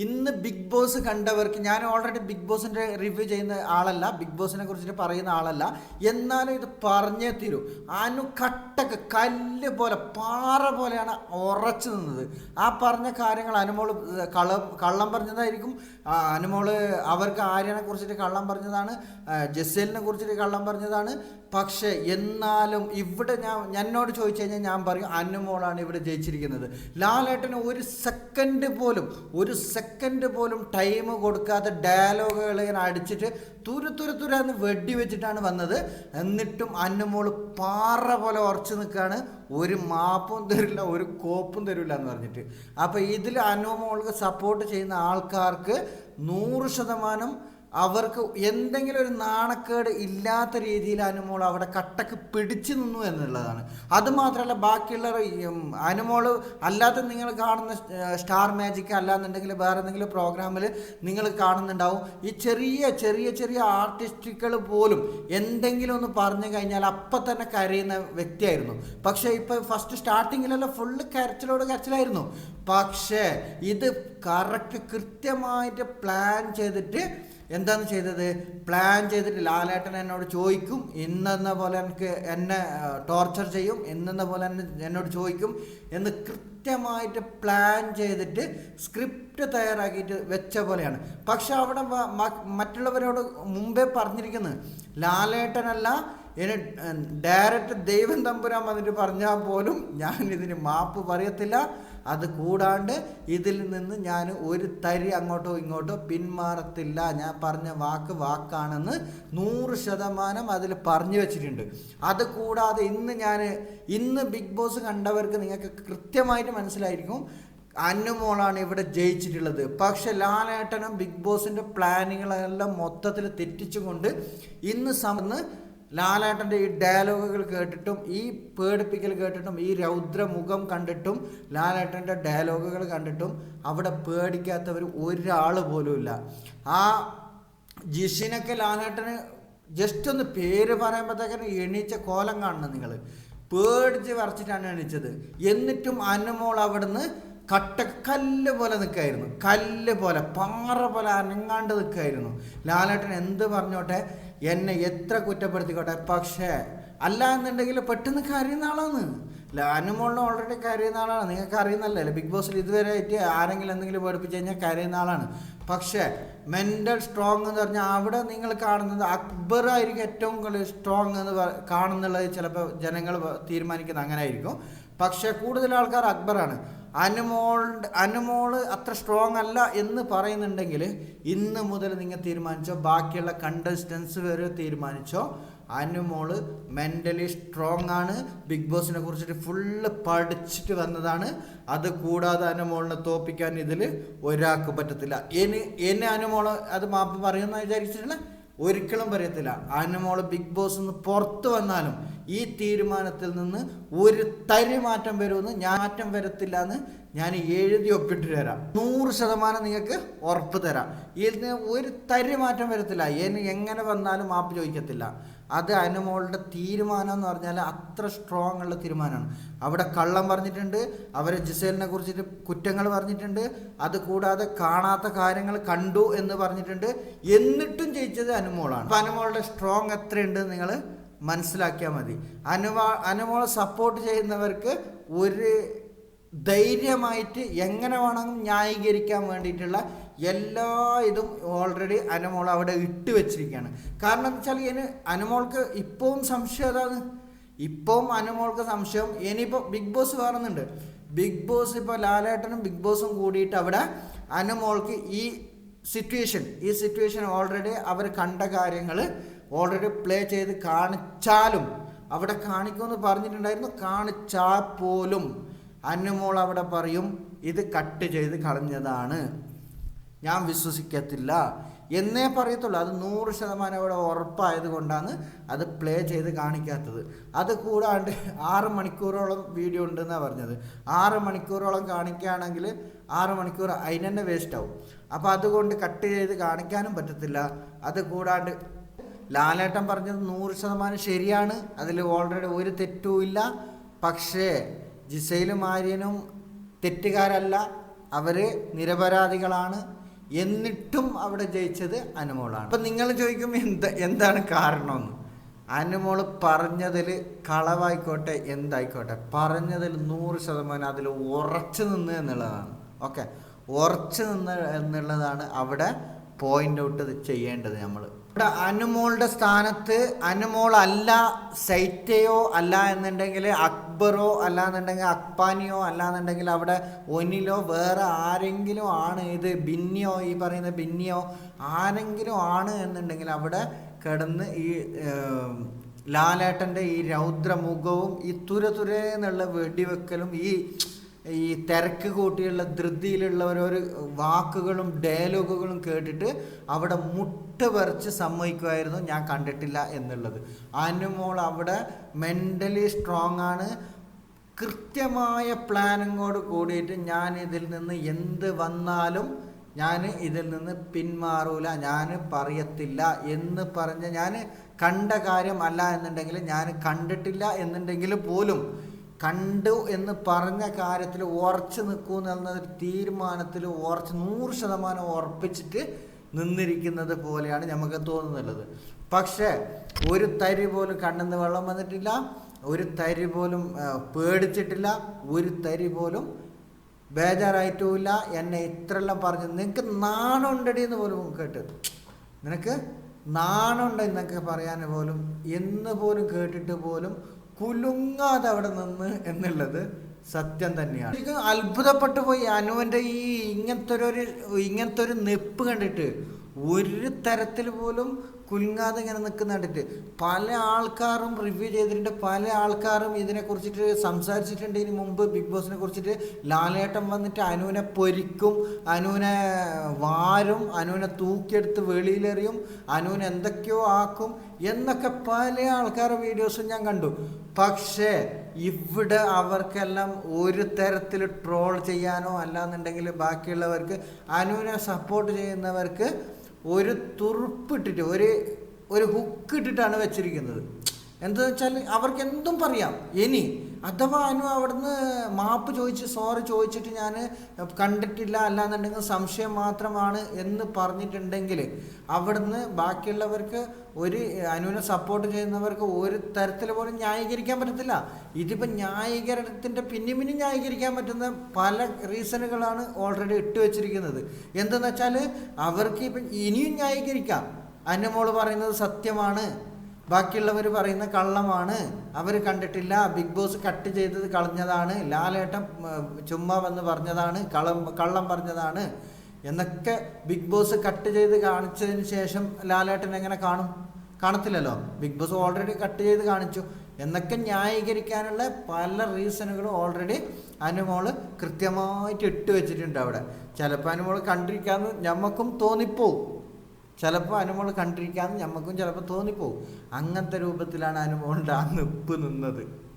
ഇന്ന് big boss കണ്ടവർക്ക് ഞാൻ ഓൾറെഡി ബിഗ് ബോസിന്റെ റിവ്യൂ ചെയ്യുന്ന ആളല്ല ബിഗ് ബോസിനെ കുറിച്ചിട്ട് പറയുന്ന ആളല്ല. എന്നാലും ഇത് പറഞ്ഞേ തീരൂ. അനു കട്ടക്ക് കല്ല് പോലെ പാറ പോലെയാണ് ഉറച്ചു നിന്നത്. ആ പറഞ്ഞ കാര്യങ്ങൾ അനുമോൾ കള്ളം കള്ളം പറഞ്ഞതായിരിക്കും. അനുമോൾ അവർക്ക് ആര്യനെ കുറിച്ചിട്ട് കള്ളം പറഞ്ഞതാണ് ജസേലിനെ കുറിച്ചിട്ട് കള്ളം പറഞ്ഞതാണ്. പക്ഷേ എന്നാലും ഇവിടെ ഞാൻ എന്നോട് ചോദിച്ചു കഴിഞ്ഞാൽ ഞാൻ പറയും അനുമോളാണ് ഇവിടെ ജയിച്ചിരിക്കുന്നത്. ലാലേട്ടന് ഒരു സെക്കൻഡ് പോലും ഒരു സെക്കൻഡ് പോലും ടൈം കൊടുക്കാതെ ഡയലോഗുകൾ ഇങ്ങനെ അടിച്ചിട്ട് തുരു തുരു തുരാന്ന് വെടി വെച്ചിട്ടാണ് വന്നത്. എന്നിട്ടും അനുമോൾ പാറ പോലെ ഉറച്ചു നിൽക്കുകയാണ്. ഒരു മാപ്പും തരില്ല ഒരു കോപ്പും തരില്ല എന്ന് പറഞ്ഞിട്ട്. അപ്പോൾ ഇതിൽ അനുമോൾക്ക് സപ്പോർട്ട് ചെയ്യുന്ന ആൾക്കാർക്ക് നൂറ് ശതമാനം അവർക്ക് എന്തെങ്കിലും ഒരു നാണക്കേട് ഇല്ലാത്ത രീതിയിൽ അനുമോൾ അവിടെ കട്ടക്ക് പിടിച്ചു നിന്നു എന്നുള്ളതാണ്. അതുമാത്രമല്ല ബാക്കിയുള്ള അനുമോൾ അല്ലാത്ത നിങ്ങൾ കാണുന്ന സ്റ്റാർ മാജിക് അല്ലാന്നുണ്ടെങ്കിൽ വേറെ എന്തെങ്കിലും പ്രോഗ്രാമിൽ നിങ്ങൾ കാണുന്നുണ്ടാവും. ഈ ചെറിയ ചെറിയ ചെറിയ ആർട്ടിസ്റ്റുകൾ പോലും എന്തെങ്കിലും ഒന്ന് പറഞ്ഞു കഴിഞ്ഞാൽ അപ്പം തന്നെ കരയുന്ന വ്യക്തിയായിരുന്നു. പക്ഷേ ഇപ്പം ഫസ്റ്റ് സ്റ്റാർട്ടിങ്ങിലെല്ലാം ഫുള്ള് കരച്ചിലോട് കരച്ചിലായിരുന്നു. പക്ഷേ ഇത് കറക്റ്റ് കൃത്യമായിട്ട് പ്ലാൻ ചെയ്തിട്ട് എന്താണ് ചെയ്തത്? പ്ലാൻ ചെയ്തിട്ട് ലാലേട്ടൻ എന്നോട് ചോദിക്കും ഇന്നെന്ന പോലെ എനിക്ക് എന്നെ ടോർച്ചർ ചെയ്യും ഇന്നെന്ന പോലെ എന്നെ എന്നോട് ചോദിക്കും എന്ന് കൃത്യമായിട്ട് പ്ലാൻ ചെയ്തിട്ട് സ്ക്രിപ്റ്റ് തയ്യാറാക്കിയിട്ട് വെച്ച പോലെയാണ്. പക്ഷെ അവിടെ മറ്റുള്ളവരോട് മുമ്പേ പറഞ്ഞിരിക്കുന്നത് ലാലേട്ടനല്ല ഇനി ഡയറക്റ്റ് ദൈവം തമ്പുരാൻ വന്നിട്ട് പറഞ്ഞാൽ പോലും ഞാൻ ഇതിന് മാപ്പ് പറയത്തില്ല അത് കൂടാണ്ട് ഇതിൽ നിന്ന് ഞാൻ ഒരു തരി അങ്ങോട്ടോ ഇങ്ങോട്ടോ പിന്മാറത്തില്ല. ഞാൻ പറഞ്ഞ വാക്ക് വാക്കാണെന്ന് നൂറ് ശതമാനം അതിൽ പറഞ്ഞു വെച്ചിട്ടുണ്ട്. അത് കൂടാതെ ഇന്ന് ഞാൻ ഇന്ന് ബിഗ് ബോസ് കണ്ടവർക്ക് നിങ്ങൾക്ക് കൃത്യമായിട്ട് മനസ്സിലായിരിക്കും. അന്നുമോളാണ് ഇവിടെ ജയിച്ചിട്ടുള്ളത്. പക്ഷെ ലാലേട്ടനും ബിഗ് ബോസിന്റെ പ്ലാനിങ്ങളെല്ലാം മൊത്തത്തിൽ തെറ്റിച്ചുകൊണ്ട് ഇന്ന് സമന്ന് ലാലേട്ടന്റെ ഈ ഡയലോഗുകൾ കേട്ടിട്ടും ഈ പേടിപ്പിക്കൽ കേട്ടിട്ടും ഈ രൗദ്രമുഖം കണ്ടിട്ടും ലാലേട്ടന്റെ ഡയലോഗുകൾ കണ്ടിട്ടും അവിടെ പേടിക്കാത്തവർ ഒരാൾ പോലുമില്ല ആ ജിഷിനൊക്കെ ലാലേട്ടന് ജസ്റ്റ് ഒന്ന് പേര് പറയുമ്പോഴത്തേക്കും എണീച്ച കോലം കാണണം നിങ്ങൾ പേടിച്ച് വരച്ചിട്ടാണ് എണീച്ചത്. എന്നിട്ടും അനുമോൾ അവിടുന്ന് കട്ട കല്ല് പോലെ നിൽക്കായിരുന്നു കല്ല് പോലെ പാറ പോലെ അനങ്ങാണ്ട് നിൽക്കായിരുന്നു ലാലേട്ടൻ എന്ത് പറഞ്ഞോട്ടെ എന്നെ എത്ര കുറ്റപ്പെടുത്തിക്കോട്ടെ? പക്ഷേ അല്ല എന്നുണ്ടെങ്കിൽ പെട്ടെന്ന് കരയുന്ന ആളാണ് അനുമോളിനെ ഓൾറെഡി കരയുന്ന ആളാണ്. നിങ്ങൾക്ക് അറിയുന്നല്ലേ ബിഗ് ബോസിൽ ഇതുവരെ ആയിട്ട് ആരെങ്കിലും എന്തെങ്കിലും പഠിപ്പിച്ച് കഴിഞ്ഞാൽ കരയുന്ന ആളാണ്. പക്ഷേ മെന്റൽ സ്ട്രോങ് എന്ന് പറഞ്ഞാൽ അവിടെ നിങ്ങൾ കാണുന്നത് അക്ബർ ആയിരിക്കും ഏറ്റവും കൂടുതൽ സ്ട്രോങ് എന്ന് കാണുന്നുള്ളത് ചിലപ്പോൾ ജനങ്ങൾ തീരുമാനിക്കുന്നത് അങ്ങനെ ആയിരിക്കും പക്ഷേ കൂടുതൽ ആൾക്കാർ അക്ബറാണ് അനുമോളുടെ അനുമോൾ അത്ര സ്ട്രോങ് അല്ല എന്ന് പറയുന്നുണ്ടെങ്കിൽ ഇന്ന് മുതൽ നിങ്ങൾ തീരുമാനിച്ചോ ബാക്കിയുള്ള കണ്ടസ്റ്റൻസ് വരെ തീരുമാനിച്ചോ അനുമോൾ മെന്റലി സ്ട്രോങ് ആണ്. ബിഗ് ബോസിനെ കുറിച്ചിട്ട് ഫുള്ള് പഠിച്ചിട്ട് വന്നതാണ്. അത് കൂടാതെ അനുമോളിനെ തോപ്പിക്കാൻ ഇതിൽ ഒരാൾക്ക് പറ്റത്തില്ല. ഇനി എന്നെ അനുമോൾ അത് മാപ്പ് പറയുമെന്ന് വിചാരിച്ചിട്ടില്ല ഒരിക്കലും പറയത്തില്ല. അനുമോൾ ബിഗ് ബോസ് നിന്ന് പുറത്തു വന്നാലും ഈ തീരുമാനത്തിൽ നിന്ന് ഒരു തരി മാറ്റം വരുമെന്ന് ഞാൻ മാറ്റം വരത്തില്ല എന്ന് ഞാൻ എഴുതി ഒപ്പിട്ട് തരാം. നൂറ് ശതമാനം നിങ്ങൾക്ക് ഉറപ്പ് തരാം. ഇതിന് ഒരു തരി മാറ്റം വരത്തില്ല. എന്നെ എങ്ങനെ വന്നാലും മാപ്പ് ചോദിക്കത്തില്ല. അത് അനുമോളുടെ തീരുമാനം എന്ന് പറഞ്ഞാൽ അത്ര സ്ട്രോങ് ഉള്ള തീരുമാനമാണ്. അവിടെ കള്ളം പറഞ്ഞിട്ടുണ്ട് അവരെ ജിസേലിനെ കുറിച്ചിട്ട് കുറ്റങ്ങൾ പറഞ്ഞിട്ടുണ്ട് അത് കൂടാതെ കാണാത്ത കാര്യങ്ങൾ കണ്ടു എന്ന് പറഞ്ഞിട്ടുണ്ട്. എന്നിട്ടും ജയിച്ചത് അനുമോളാണ്. അപ്പം അനുമോളുടെ സ്ട്രോങ് എത്രയുണ്ട് നിങ്ങൾ മനസ്സിലാക്കിയാൽ മതി. അനുവാ അനുമോളെ സപ്പോർട്ട് ചെയ്യുന്നവർക്ക് ഒരു ധൈര്യമായിട്ട് എങ്ങനെ വേണമെങ്കിലും ന്യായീകരിക്കാൻ വേണ്ടിയിട്ടുള്ള എല്ലാ ഇതും ഓൾറെഡി അനുമോൾ അവിടെ ഇട്ട് വെച്ചിരിക്കുകയാണ്. കാരണം എന്താ വെച്ചാൽ ഇനി അനുമോൾക്ക് ഇപ്പവും സംശയം അതാണ് ഇപ്പവും അനുമോൾക്ക് സംശയം. ഇനിയിപ്പോൾ ബിഗ് ബോസ് കാണുന്നുണ്ട് ബിഗ് ബോസ് ഇപ്പോൾ ലാലേട്ടനും ബിഗ് ബോസും കൂടിയിട്ട് അവിടെ അനുമോൾക്ക് ഈ സിറ്റുവേഷൻ ഈ സിറ്റുവേഷൻ ഓൾറെഡി അവർ കണ്ട കാര്യങ്ങൾ ഓൾറെഡി പ്ലേ ചെയ്ത് കാണിച്ചാലും അവിടെ കാണിക്കുമെന്ന് പറഞ്ഞിട്ടുണ്ടായിരുന്നു. കാണിച്ചാൽ പോലും അനുമോൾ അവിടെ പറയും ഇത് കട്ട് ചെയ്ത് കളഞ്ഞതാണ്. ഞാൻ വിശ്വസിക്കത്തില്ല എന്നേ പറയത്തുള്ളൂ. അത് നൂറ് ശതമാനം അവിടെ ഉറപ്പായത് കൊണ്ടാണ് അത് പ്ലേ ചെയ്ത് കാണിക്കാത്തത്. അത് കൂടാണ്ട് ആറ് മണിക്കൂറോളം വീഡിയോ ഉണ്ടെന്നാണ് പറഞ്ഞത്. ആറ് മണിക്കൂറോളം കാണിക്കുകയാണെങ്കിൽ ആറ് മണിക്കൂർ അതിന് തന്നെ വേസ്റ്റ് ആവും. അപ്പോൾ അതുകൊണ്ട് കട്ട് ചെയ്ത് കാണിക്കാനും പറ്റത്തില്ല. അത് കൂടാണ്ട് ലാലേട്ടൻ പറഞ്ഞത് നൂറ് ശതമാനം ശരിയാണ്. അതിൽ ഓൾറെഡി ഒരു തെറ്റുമില്ല പക്ഷേ ജിസയിലും ആര്യനും തെറ്റുകാരല്ല. അവർ നിരപരാധികളാണ്. എന്നിട്ടും അവിടെ ജയിച്ചത് അനുമോളാണ്. അപ്പം നിങ്ങൾ ചോദിക്കും എന്ത് എന്താണ് കാരണമെന്ന്? അനുമോൾ പറഞ്ഞതിൽ കളവായിക്കോട്ടെ എന്തായിക്കോട്ടെ. പറഞ്ഞതിൽ നൂറ് ശതമാനം അതിൽ ഉറച്ചു നിന്ന് എന്നുള്ളതാണ്. ഓക്കെ. ഉറച്ചു നിന്ന് എന്നുള്ളതാണ് അവിടെ പോയിന്റ് ഔട്ട് ചെയ്യേണ്ടത് നമ്മൾ ഇവിടെ അനുമോളുടെ സ്ഥാനത്ത് അനുമോൾ അല്ല സൈറ്റയോ അല്ല എന്നുണ്ടെങ്കിൽ അക്ബറോ അല്ലാന്നുണ്ടെങ്കിൽ അക്ബാനിയോ അക്പാനിയോ അല്ല അവിടെ ഒനിലോ വേറെ ആരെങ്കിലും ആണ് ഇത് ബിന്നിയോ ഈ പറയുന്ന ബിന്നിയോ ആരെങ്കിലും ആണ് എന്നുണ്ടെങ്കിൽ അവിടെ കിടന്ന് ഈ ലാലേട്ടന്റെ ഈ രൗദ്രമുഖവും ഈ തുര എന്നുള്ള വെടിവെക്കലും ഈ ഈ തിരക്ക് കൂട്ടിയുള്ള ധൃതിയിലുള്ള വാക്കുകളും ഡയലോഗുകളും കേട്ടിട്ട് അവിടെ മുട്ട പറിച്ച് സമ്മതിക്കുമായിരുന്നു. ഞാൻ കണ്ടിട്ടില്ല എന്നുള്ളത്. അനുമോൾ അവിടെ മെന്റലി സ്ട്രോങ് ആണ്. കൃത്യമായ പ്ലാനിങ്ങോട് കൂടിയിട്ട് ഞാൻ ഇതിൽ നിന്ന് എന്ത് വന്നാലും ഞാൻ ഇതിൽ നിന്ന് പിന്മാറൂല ഞാൻ പറയത്തില്ല എന്ന് പറഞ്ഞ് ഞാൻ കണ്ട കാര്യം അല്ല എന്നുണ്ടെങ്കിൽ ഞാൻ കണ്ടിട്ടില്ല എന്നുണ്ടെങ്കിൽ പോലും കണ്ടു എന്ന് പറഞ്ഞ കാര്യത്തിൽ ഉറച്ചു നിൽക്കൂ എന്ന തീരുമാനത്തിൽ ഉറച്ച് നൂറ് ശതമാനം ഉറപ്പിച്ചിട്ട് നിന്നിരിക്കുന്നത് പോലെയാണ് നമുക്ക് തോന്നുന്നുള്ളത്. പക്ഷേ ഒരു തരി പോലും കണ്ണെന്ന് വെള്ളം വന്നിട്ടില്ല. ഒരു തരി പോലും പേടിച്ചിട്ടില്ല ഒരു തരി പോലും ബേജാറായിട്ടുമില്ല. എന്നെ ഇത്രയെല്ലാം പറഞ്ഞു നിനക്ക് നാണുണ്ടടി എന്ന് പോലും കേട്ട്. നിനക്ക് നാണുണ്ട് എന്നൊക്കെ പറയാൻ പോലും എന്ന് പോലും കേട്ടിട്ട് പോലും കുലുങ്ങാതെ അവിടെ നിന്ന് എന്നുള്ളത് സത്യം തന്നെയാണ്. എനിക്ക് അത്ഭുതപ്പെട്ടു പോയി. അനുവിന്റെ ഈ ഇങ്ങനത്തെ ഒരു ഇങ്ങനത്തെ ഒരു നെപ്പ് കണ്ടിട്ട് ഒരു തരത്തിൽ പോലും കുലുങ്ങാതെ ഇങ്ങനെ നിൽക്കുന്ന കണ്ടിട്ട് പല ആൾക്കാരും റിവ്യൂ ചെയ്തിട്ടുണ്ട്. പല ആൾക്കാരും ഇതിനെ കുറിച്ചിട്ട് സംസാരിച്ചിട്ടുണ്ട്. ഇതിന് മുമ്പ് ബിഗ് ബോസിനെ കുറിച്ചിട്ട് ലാലേട്ടൻ വന്നിട്ട് അനുവിനെ പൊരിക്കും അനുവിനെ വാരും അനുവിനെ തൂക്കിയെടുത്ത് വെളിയിലെറിയും അനുവിനെ എന്തൊക്കെയോ ആക്കും എന്നൊക്കെ പല ആൾക്കാരുടെ വീഡിയോസും ഞാൻ കണ്ടു. പക്ഷേ ഇവിടെ അവർക്കെല്ലാം ഒരു തരത്തിൽ ട്രോൾ ചെയ്യാനോ അല്ലാന്നുണ്ടെങ്കിൽ ബാക്കിയുള്ളവർക്ക് അനുവിനെ സപ്പോർട്ട് ചെയ്യുന്നവർക്ക് ഒരു തുറുപ്പിട്ടിട്ട് ഒരു ഒരു ഹുക്ക് ഇട്ടിട്ടാണ് വെച്ചിരിക്കുന്നത്. എന്താ വെച്ചാൽ അവർക്ക് എന്തും പറയാം. ഇനി അഥവാ അനു അവിടുന്ന് മാപ്പ് ചോദിച്ച് സോറി ചോദിച്ചിട്ട് ഞാൻ കണ്ടിട്ടില്ല അല്ലാന്നുണ്ടെങ്കിൽ സംശയം മാത്രമാണ് എന്ന് പറഞ്ഞിട്ടുണ്ടെങ്കിൽ അവിടുന്ന് ബാക്കിയുള്ളവർക്ക് ഒരു അനുവിനെ സപ്പോർട്ട് ചെയ്യുന്നവർക്ക് ഒരു തരത്തിൽ പോലും ന്യായീകരിക്കാൻ പറ്റത്തില്ല. ഇതിപ്പോൾ ന്യായീകരണത്തിന്റെ പിന്നി പിന്നി ന്യായീകരിക്കാൻ പറ്റുന്ന പല റീസണുകളാണ് ഓൾറെഡി ഇട്ട് വെച്ചിരിക്കുന്നത്. എന്തെന്ന് വെച്ചാൽ അവർക്ക് ഇപ്പം ഇനിയും ന്യായീകരിക്കാം. അനുമോൾ പറയുന്നത് സത്യമാണ്. ബാക്കിയുള്ളവർ പറയുന്ന കള്ളമാണ്. അവർ കണ്ടിട്ടില്ല. ബിഗ് ബോസ് കട്ട് ചെയ്തത് കളഞ്ഞതാണ്. ലാലേട്ടൻ ചുമ്മാ വന്ന് പറഞ്ഞതാണ്. കള്ളം കള്ളം പറഞ്ഞതാണ്. എന്നൊക്കെ ബിഗ് ബോസ് കട്ട് ചെയ്ത് കാണിച്ചതിന് ശേഷം ലാലേട്ടൻ എങ്ങനെ കാണും? കാണത്തില്ലല്ലോ. ബിഗ് ബോസ് ഓൾറെഡി കട്ട് ചെയ്ത് കാണിച്ചു. എന്നൊക്കെ ന്യായീകരിക്കാനുള്ള പല റീസണുകളും ഓൾറെഡി അനുമോൾ കൃത്യമായിട്ട് ഇട്ട് വെച്ചിട്ടുണ്ട് അവിടെ. ചിലപ്പോൾ അനുമോൾ കണ്ടിരിക്കാമെന്ന് ഞമ്മക്കും തോന്നിപ്പോവും. ചിലപ്പോൾ അനുമോൾ കണ്ടിരിക്കാമെന്ന് ഞമ്മക്കും ചിലപ്പോൾ തോന്നിപ്പോവും. അങ്ങനത്തെ രൂപത്തിലാണ് അനുമോളുടെ ആ നിപ്പ് നിന്നത്.